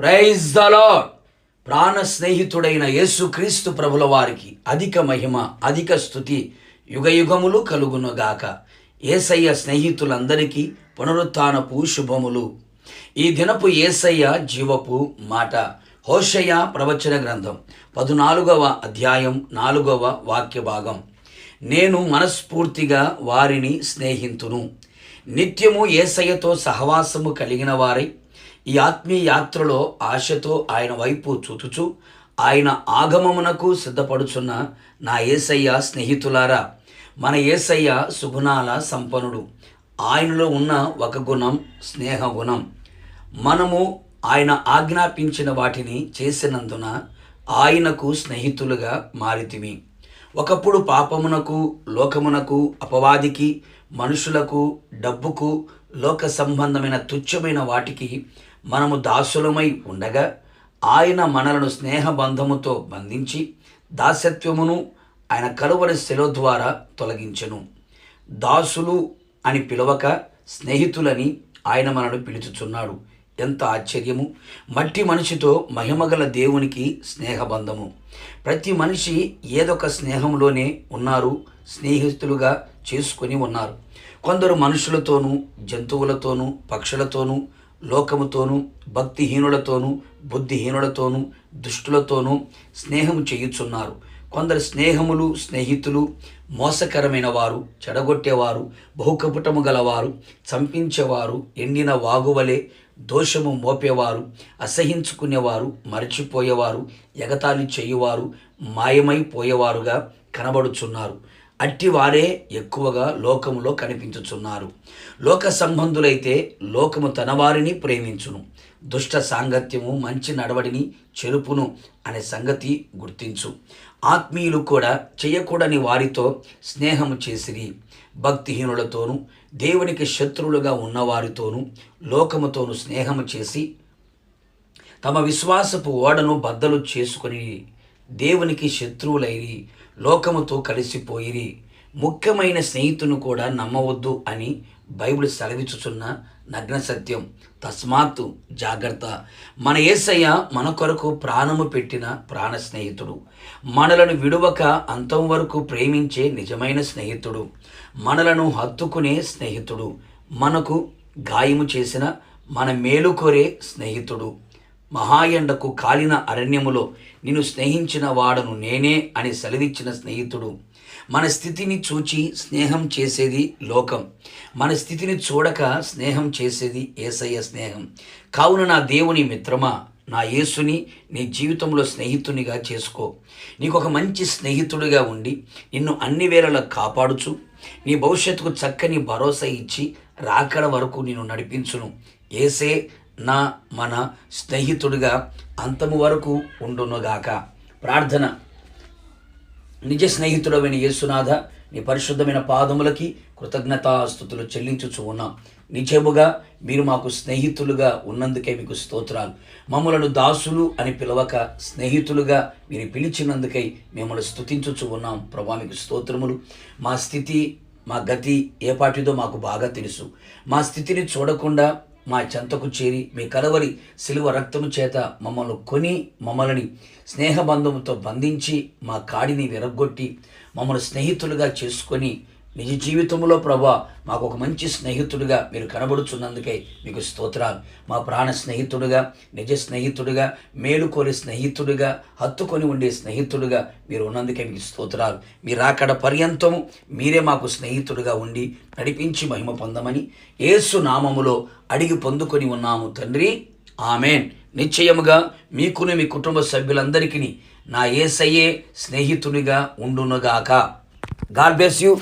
Praise దలో ప్రాణ స్నేహితుడైన యేసుక్రీస్తు ప్రభుల వారికి అధిక మహిమ అధిక స్థుతి యుగయుగములు కలుగునుగాక. ఏసయ్య స్నేహితులందరికీ పునరుత్నపు శుభములు. ఈ దినపు ఏసయ్య జీవపు మాట. హోషయ్య ప్రవచన గ్రంథం పదునాలుగవ అధ్యాయం నాలుగవ వాక్య భాగం. నేను మనస్ఫూర్తిగా వారిని స్నేహితును. నిత్యము ఏసయ్యతో సహవాసము కలిగిన వారై ఈ ఆత్మీయ యాత్రలో ఆశతో ఆయన వైపు చూచుచు ఆయన ఆగమమునకు సిద్ధపడుచున్న నా ఏసయ్య స్నేహితులారా మన ఏసయ్య సుగుణాల సంపన్నుడు. ఆయనలో ఉన్న ఒక గుణం స్నేహ గుణం. మనము ఆయన ఆజ్ఞాపించిన వాటిని చేసినందున ఆయనకు స్నేహితులుగా మారితిమి. ఒకప్పుడు పాపమునకు లోకమునకు అపవాదికి మనుషులకు డబ్బుకు లోక సంబంధమైన తుచ్చమైన వాటికి మనము దాసులమై ఉండగా ఆయన మనలను స్నేహబంధముతో బంధించి దాసత్వమును ఆయన కలువరి శిలో ద్వారా తొలగించెను. దాసులు అని పిలవక స్నేహితులని ఆయన మనను పిలుచుచున్నాడు. ఎంత ఆశ్చర్యము! మట్టి మనిషితో మహిమగల దేవునికి స్నేహబంధము. ప్రతి మనిషి ఏదొక స్నేహంలోనే ఉన్నారు స్నేహితులుగా చేసుకొని ఉన్నారు. కొందరు మనుషులతోనూ జంతువులతోనూ పక్షులతోనూ లోకముతోనూ భక్తిహీనులతోనూ బుద్ధిహీనులతోనూ దుష్టులతోనూ స్నేహం చేయుచున్నారు. కొందరు స్నేహములు స్నేహితులు మోసకరమైన వారు చెడగొట్టేవారు బహుకపుటము గలవారు చంపించేవారు ఎండిన వాగువలే దోషము మోపేవారు అసహించుకునేవారు మరచిపోయేవారు ఎగతాళి చేయువారు మాయమైపోయేవారుగా కనబడుచున్నారు. అట్టివారే ఎక్కువగా లోకములో కనిపించుచున్నారు. లోక సంబంధులైతే లోకము తన వారిని ప్రేమించును. దుష్ట సాంగత్యము మంచి నడవడిని చెరుపును అనే సంగతి గుర్తించు. ఆత్మీయులు కూడా చేయకూడని వారితో స్నేహము చేసిరి. భక్తిహీనులతోనూ దేవునికి శత్రువులుగా ఉన్నవారితోనూ లోకముతోనూ స్నేహము చేసి తమ విశ్వాసపు ఓడను బద్దలు చేసుకొని దేవునికి శత్రువులైరి లోకముతో కలిసిపోయిరి. ముఖ్యమైన స్నేహితును కూడా నమ్మవద్దు అని బైబిల్ సెలవిచ్చుచున్న నగ్న సత్యం. తస్మాత్తు జాగ్రత్త. మన యేసయ్య మన కొరకు ప్రాణము పెట్టిన ప్రాణ స్నేహితుడు. మనలను విడువక అంతం వరకు ప్రేమించే నిజమైన స్నేహితుడు. మనలను హత్తుకునే స్నేహితుడు. మనకు గాయము చేసిన మన మేలు కోరే స్నేహితుడు. మహాయండకు కాలిన అరణ్యములో నిన్ను స్నేహించిన వాడను నేనే అని సెలవిచ్చిన స్నేహితుడు. మన స్థితిని చూచి స్నేహం చేసేది లోకం. మన స్థితిని చూడక స్నేహం చేసేది ఏసయ్య స్నేహం. కావున నా దేవుని మిత్రమా నా యేసుని నీ జీవితంలో స్నేహితునిగా చేసుకో. నీకు ఒక మంచి స్నేహితుడిగా ఉండి నిన్ను అన్ని వేళలా కాపాడుచు. నీ భవిష్యత్తుకు చక్కని భరోసా ఇచ్చి రాకడ వరకు నేను నడిపించును. ఏసే నా మన స్నేహితుడిగా అంతము వరకు ఉండునుగాక. ప్రార్థన. నిజ స్నేహితుడమైన యేసునాథ నీ పరిశుద్ధమైన పాదములకి కృతజ్ఞతాస్థుతులు చెల్లించుచు ఉన్నాం. నిజముగా మీరు మాకు స్నేహితులుగా ఉన్నందుకే మీకు స్తోత్రాలు. మమ్మలను దాసులు అని పిలవక స్నేహితులుగా మీరు పిలిచినందుకై మిమ్మల్ని స్థుతించుచు ఉన్నాం. ప్రభా మీకు స్తోత్రములు. మా స్థితి మా గతి ఏ పాటిదో మాకు బాగా తెలుసు. మా స్థితిని చూడకుండా మా చెంతకు చేరి మీ కలవరి సిలువ రక్తము చేత మమ్మల్ని కొని మమ్మల్ని స్నేహబంధముతో బంధించి మా కాడిని విరగొట్టి మమ్మల్ని స్నేహితులుగా చేసుకొని నిజ జీవితంలో ప్రభా మాకు ఒక మంచి స్నేహితుడిగా మీరు కనబడుచున్నందుకే మీకు స్తోత్రాలు. మా ప్రాణ స్నేహితుడిగా నిజ స్నేహితుడిగా మేలుకొని స్నేహితుడిగా హత్తుకొని ఉండే స్నేహితుడిగా మీరు ఉన్నందుకే మీకు స్తోత్రాలు. మీరు అక్కడ పర్యంతము మీరే మాకు స్నేహితుడిగా ఉండి నడిపించి మహిమ పొందమని ఏసు నామములో అడిగి పొందుకొని ఉన్నాము తండ్రి. ఆమెన్. నిశ్చయముగా మీకును మీ కుటుంబ సభ్యులందరికీ నా ఏసయ్యే స్నేహితుడిగా ఉండునుగాక. God bless you.